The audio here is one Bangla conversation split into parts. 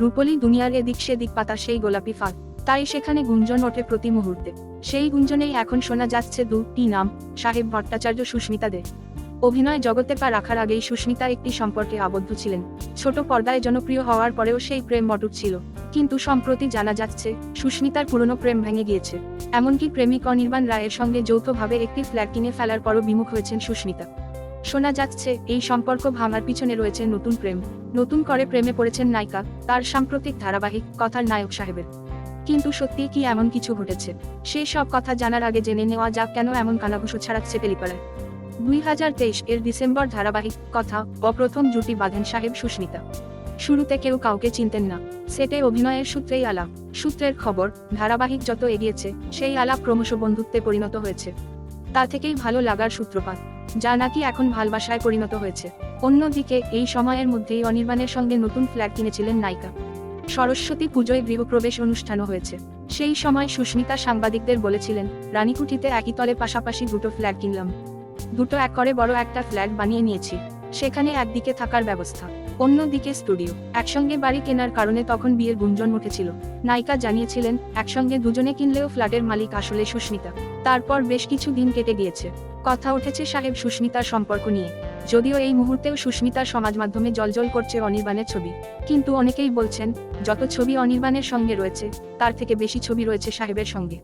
রূপলি দুনিয়ার এদিক সেদিক পাতা সেই গোলাপি ফাঁক, তাই সেখানে গুঞ্জন ওঠে প্রতি মুহূর্তে। সেই গুঞ্জনেই এখন শোনা যাচ্ছে দুটি নাম, সাহেব ভট্টাচার্য সুস্মিতা দে। অভিনয় জগতে পা রাখার আগেই সুস্মিতা একটি সম্পর্কে আবদ্ধ ছিলেন। ছোট পর্দায় জনপ্রিয় হওয়ার পরেও সেই প্রেম মটুক ছিল। কিন্তু সম্প্রতি জানা যাচ্ছে, সুস্মিতার পুরনো প্রেম ভেঙে গিয়েছে। এমনকি প্রেমিক অনির্বাণ রায়ের সঙ্গে যৌথভাবে একটি ফ্ল্যাট কিনে ফেলার পরও বিমুখ হয়েছেন সুস্মিতা। শোনা যাচ্ছে, এই সম্পর্ক ভাঙার পিছনে রয়েছে নতুন প্রেম। নতুন করে প্রেমে পড়েছেন নায়িকা, তার সাম্প্রতিক ধারাবাহিক কথার নায়ক সাহেবের। কিন্তু সত্যি কি এমন কিছু ঘটেছে? সেই সব কথা জানার আগে জেনে নেওয়া যাক কেন এমন কানাঘুষো ছাড়াচ্ছে টেলিপাড়ায় দুই হাজার তেইশ এর ডিসেম্বর ধারাবাহিক কথা অপ্রথম জুটি বাঁধেন সাহেব সুস্মিতা। শুরুতে কেউ কাউকে চিনতেন না। সেটে অভিনয়ের সূত্রেই আলাপ সূত্রের খবর, ধারাবাহিক যত এগিয়েছে, সেই আলাপ ক্রমশ বন্ধুত্বে পরিণত হয়েছে। তা থেকেই ভালো লাগার সূত্রপাত। যা নাকি এখন ভালবাসায় পরিণত হয়েছে। অন্যদিকে, এই সময়ের মধ্যেই অনির্বাণের সঙ্গে নতুন ফ্ল্যাট কিনেছিলেন নায়িকা। সরস্বতী পুজোয় গৃহপ্রবেশ অনুষ্ঠানও হয়েছে। সেই সময় সুস্মিতা সাংবাদিকদের বলেছিলেন, রানীকুঠিতে একই তলে পাশাপাশি দুটো ফ্ল্যাট কিনলাম। দুটো এক করে বড় একটা ফ্ল্যাট বানিয়ে নিয়েছি। সেখানে একদিকে থাকার ব্যবস্থা, অন্যদিকে স্টুডিও। একসঙ্গে বাড়ি কেনার কারণে তখন বিয়ের গুঞ্জন উঠেছিল। নায়িকা জানিয়েছিলেন, একসঙ্গে দুজনে কিনলেও ফ্ল্যাটের মালিক আসলে সুস্মিতা। তারপর বেশ কিছু দিন কেটে গিয়েছে। কথা উঠেছে সাহেব সুস্মিতার সম্পর্ক নিয়ে। যদিও এই মুহূর্তেও সুস্মিতার সমাজ মাধ্যমে জলজল করছে অনির্বাণের ছবি। কিন্তু অনেকেই বলছেন, যত ছবি অনির্বাণের সঙ্গে রয়েছে, তার থেকে বেশি ছবি রয়েছে সাহেবের সঙ্গে।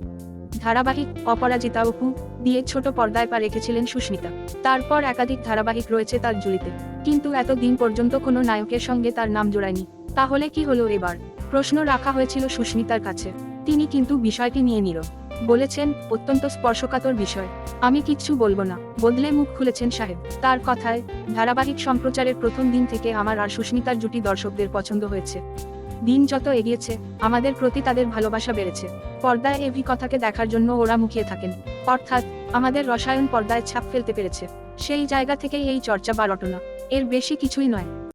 ধারাবাহিক অপরাজিতা অপু দিয়ে ছোট পর্দায় পা রেখেছিলেন সুস্মিতা। তারপর একাধিক ধারাবাহিক রয়েছে তার জুলিতে কিন্তু এতদিন পর্যন্ত কোনো নায়কের সঙ্গে তার নাম জোড়ায়নি। তাহলে কি হলো এবার? প্রশ্ন রাখা হয়েছিল সুস্মিতার কাছে। তিনি কিন্তু বিষয়টি নিয়ে নিল। বলেছেন, অত্যন্ত স্পর্শকাতর বিষয়। আমি কিচ্ছু বলব না। বদলে মুখ খুলেছেন সাহেব। তার কথায়, ধারাবাহিক সম্প্রচারের প্রথম দিন থেকে আমার আর সুস্মিতার জুটি দর্শকদের পছন্দ হয়েছে। দিন যত এগিয়েছে, আমাদের প্রতি তাদের ভালোবাসা বেড়েছে। পর্দায় এভি কথাকে দেখার জন্য ওরা মুখিয়ে থাকেন। অর্থাৎ, আমাদের রসায়ন পর্দায় ছাপ ফেলতে পেরেছে। সেই জায়গা থেকেই এই চর্চা বা রটনা। এর বেশি কিছুই নয়।